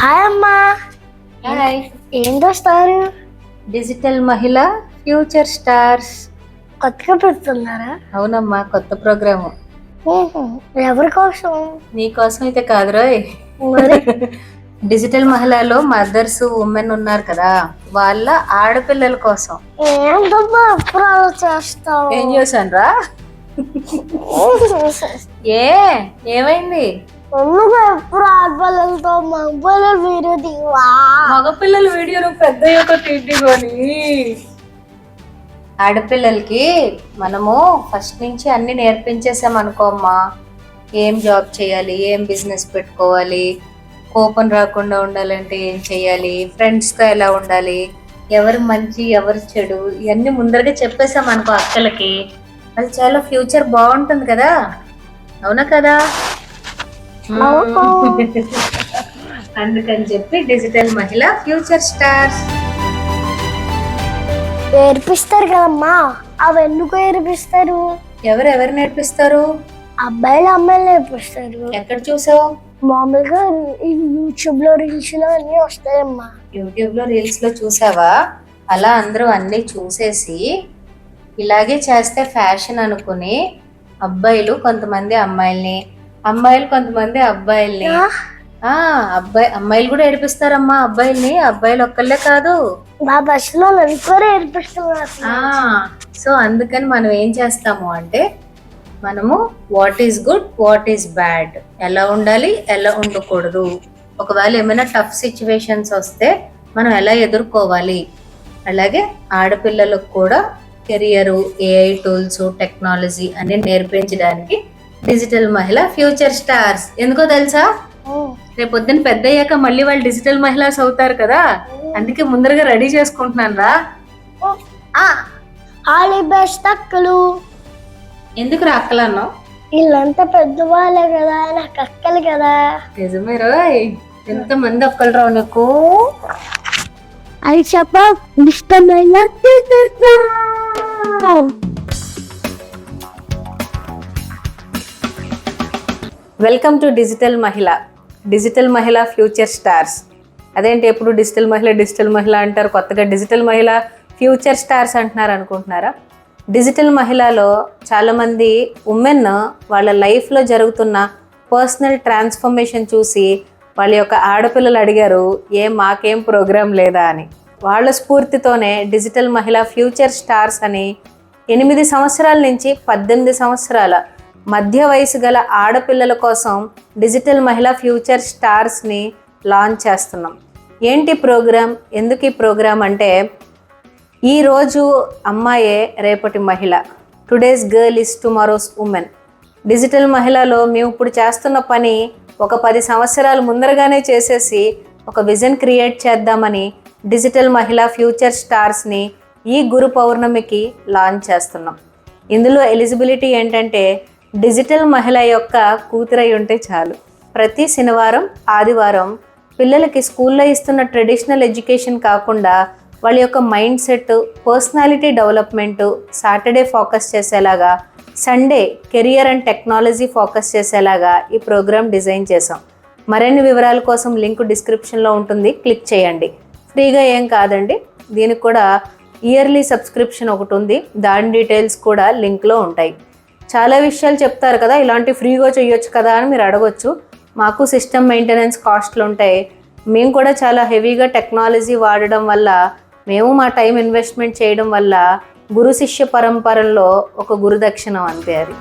Hi అమ్మా hi ఏం చేస్తారు డిజిటల్ మహిళ ఫ్యూచర్ స్టార్స్ కొత్తగా పెడుతున్నారా? అవునమ్మా కొత్త ప్రోగ్రాము. ఎవరి కోసం? నీకోసం అయితే కాదురోయ్ డిజిటల్ మహిళలో మదర్స్ ఉమెన్ ఉన్నారు కదా వాళ్ళ ఆడపిల్లల కోసం. ఏం చేశాను రా ఏ ఏమైంది? ఎందుకు ఎప్పుడు ఆడపిల్లలతో మగపిల్లలు వీడియో దివా మగపిల్లల వీడియోలు పెద్ద యొక్క ఆడపిల్లలకి మనము ఫస్ట్ నుంచి అన్ని నేర్పించేసాం అనుకో అమ్మా. ఏం జాబ్ చేయాలి? ఏం బిజినెస్ పెట్టుకోవాలి? కోపం రాకుండా ఉండాలంటే ఏం చేయాలి? ఫ్రెండ్స్తో ఎలా ఉండాలి? ఎవరు మంచి ఎవరు చెడు? ఇవన్నీ ముందరగా చెప్పేసాం అనుకో అక్కలకి. అది చాలా ఫ్యూచర్ బాగుంటుంది కదా? అవునా కదా. అందుకని చెప్పి డిజిటల్ మహిళ ఫ్యూచర్ స్టార్స్. నేర్పిస్తారు కదమ్మా? అవి ఎందుకు నేర్పిస్తారు ఎవరు ఎవరు నేర్పిస్తారు? అబ్బాయిలు అమ్మాయిలు నేర్పిస్తారు. ఎక్కడ చూసావు? మామూలుగా యూట్యూబ్లో రీల్స్లో అన్ని వస్తాయమ్మా. యూట్యూబ్లో రీల్స్లో చూసావా? అలా అందరూ అన్ని చూసేసి ఇలాగే చేస్తే ఫ్యాషన్ అనుకుని అబ్బాయిలు కొంతమంది అమ్మాయిల్ని అమ్మాయిలు కొంతమంది అబ్బాయిల్ని. ఆ అబ్బాయి అమ్మాయిలు కూడా ఏడిపిస్తారమ్మా అబ్బాయిల్ని. అబ్బాయిలు ఒక్కళ్ళే కాదు. మా బస్సులో సో అందుకని మనం ఏం చేస్తాము అంటే మనము what is good what is bad ఎలా ఉండాలి ఎలా ఉండకూడదు. ఒకవేళ ఏమైనా టఫ్ సిచ్యువేషన్స్ వస్తే మనం ఎలా ఎదుర్కోవాలి? అలాగే ఆడపిల్లలకు కూడా కెరియర్ ఏఐ టూల్స్ టెక్నాలజీ అన్ని నేర్పించడానికి డిజిటల్ మహిళ ఫ్యూచర్ స్టార్స్. ఎందుకో తెలుసా? రేపు పొద్దున్న పెద్ద అయ్యాక మళ్ళీ వాళ్ళు డిజిటల్ మహిళాస్ అవుతారు కదా? అందుకే ముందరగా రెడీ చేసుకుంటున్నాను రా. బెస్ట్ అక్కలు ఎందుకు రాక్కలన్నావు వీళ్ళంతా పెద్దవాళ్ళే కదా నాకు అక్కలు కదా. నిజమే రోయ్. ఎంత మంది ఒక్కలు రావు నీకు? అది చెప్ప ఇష్టమైన welcome to digital Mahila. Digital Mahila future stars. అదేంటి ఎప్పుడు డిజిటల్ మహిళ డిజిటల్ మహిళ అంటారు? కొత్తగా డిజిటల్ మహిళ ఫ్యూచర్ స్టార్స్ అంటున్నారు అనుకుంటున్నారా? డిజిటల్ మహిళలో చాలామంది ఉమెన్ వాళ్ళ లైఫ్లో జరుగుతున్న పర్సనల్ ట్రాన్స్ఫర్మేషన్ చూసి వాళ్ళ యొక్క ఆడపిల్లలు అడిగారు ఏం మాకేం ప్రోగ్రాం లేదా? అని. వాళ్ళ స్ఫూర్తితోనే డిజిటల్ మహిళ ఫ్యూచర్ స్టార్స్ అని ఎనిమిది సంవత్సరాల నుంచి పద్దెనిమిది సంవత్సరాల మధ్య వయసు గల ఆడపిల్లల కోసం డిజిటల్ మహిళా ఫ్యూచర్ స్టార్స్ని లాంచ్ చేస్తున్నాం. ఏంటి ప్రోగ్రాం ఎందుకు ఈ ప్రోగ్రాం అంటే ఈరోజు అమ్మాయే రేపటి మహిళ. Today's girl is tomorrow's women. Digital మహిళలో మేము ఇప్పుడు చేస్తున్న పని ఒక పది సంవత్సరాలు ముందరగానే చేసేసి ఒక విజన్ క్రియేట్ చేద్దామని డిజిటల్ మహిళా ఫ్యూచర్ స్టార్స్ని ఈ గురు పౌర్ణమికి లాంచ్ చేస్తున్నాం. ఇందులో ఎలిజిబిలిటీ ఏంటంటే డిజిటల్ మహిళ యొక్క కూతురై ఉంటే చాలు. ప్రతి శనివారం ఆదివారం పిల్లలకి స్కూల్లో ఇస్తున్న ట్రెడిషనల్ ఎడ్యుకేషన్ కాకుండా వాళ్ళ యొక్క mindset personality development Saturday focus చేసేలాగా Sunday career and technology focus చేసేలాగా ఈ ప్రోగ్రామ్ డిజైన్ చేసాం మరిన్ని వివరాల కోసం లింక్ డిస్క్రిప్షన్లో ఉంటుంది. క్లిక్ చేయండి. ఫ్రీగా ఏం కాదండి. దీనికి కూడా ఇయర్లీ సబ్స్క్రిప్షన్ ఒకటి ఉంది. దాని డీటెయిల్స్ కూడా లింక్లో ఉంటాయి. చాలా విషయాలు చెప్తారు కదా ఇలాంటి ఫ్రీగా చేయొచ్చు కదా అని మీరు అడగొచ్చు. మాకు సిస్టమ్ మెయింటెనెన్స్ కాస్ట్లు ఉంటాయి. మేము కూడా చాలా హెవీగా టెక్నాలజీ వాడడం వల్ల మేము మా టైం ఇన్వెస్ట్మెంట్ చేయడం వల్ల గురు శిష్య పరంపరలో ఒక గురుదక్షిణం అంతే అది.